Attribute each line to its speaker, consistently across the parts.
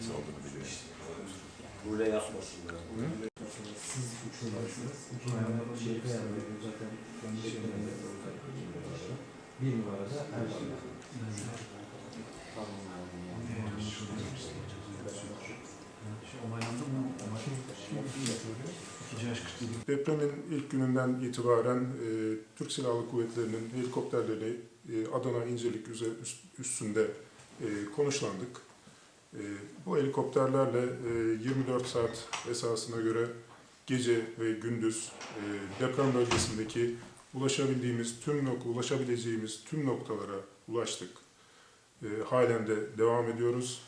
Speaker 1: Neresi olduğunu biliyorum.
Speaker 2: Burada yapmasınlar.
Speaker 3: Siz uçuyorsunuz. İki numara şey beğenmiyorum zaten. Kendi şeylerinde olacak. Bir numarada. Bir numarada her şey.
Speaker 4: Depremin ilk gününden itibaren e, Türk Silahlı Kuvvetleri'nin helikopterleri e, Adana İncirlik üstünde e, konuşlandık. E, bu helikopterlerle e, 24 saat esasına göre gece ve gündüz e, deprem bölgesindeki ulaşabildiğimiz tüm nok ulaşabileceğimiz tüm noktalara ulaştık. E, halen de devam ediyoruz.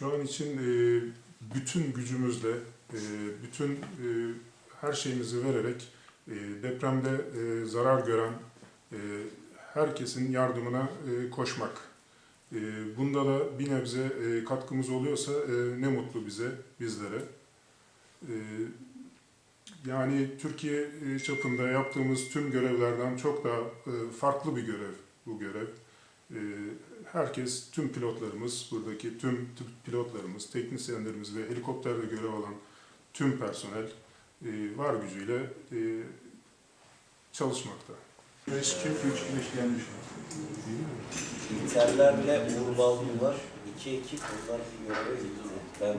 Speaker 4: Şu an için e, bütün gücümüzle, e, bütün e, her şeyimizi vererek e, depremde e, zarar gören e, herkesin yardımına koşmak. Bunda da bir nebze katkımız oluyorsa ne mutlu bize, bizlere. Yani Türkiye çapında yaptığımız tüm görevlerden çok daha farklı bir görev bu görev. Herkes, tüm pilotlarımız, buradaki tüm pilotlarımız, teknisyenlerimiz ve helikopterde görev alan tüm personel var gücüyle e, çalışmakta.
Speaker 2: İterlerle Uğur Balgın var. İki ekip onlar bir göreve gitti. Ben,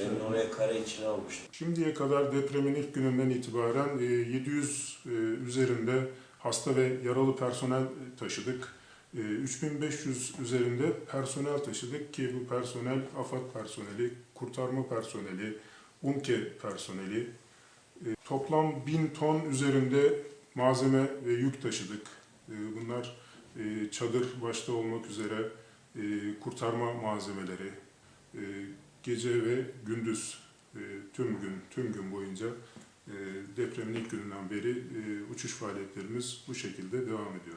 Speaker 2: ben oraya kare içine almıştım.
Speaker 4: Şimdiye kadar depremin ilk gününden itibaren e, 700 e, üzerinde hasta ve yaralı personel taşıdık. E, 3500 üzerinde personel taşıdık ki bu personel AFAD personeli, kurtarma personeli, UMKE personeli. E, Toplam 1000 ton üzerinde malzeme ve yük taşıdık. E, Bunlar e, çadır başta olmak üzere kurtarma malzemeleri, gece ve gündüz tüm gün tüm gün boyunca depremin ilk gününden beri uçuş faaliyetlerimiz bu şekilde devam ediyor.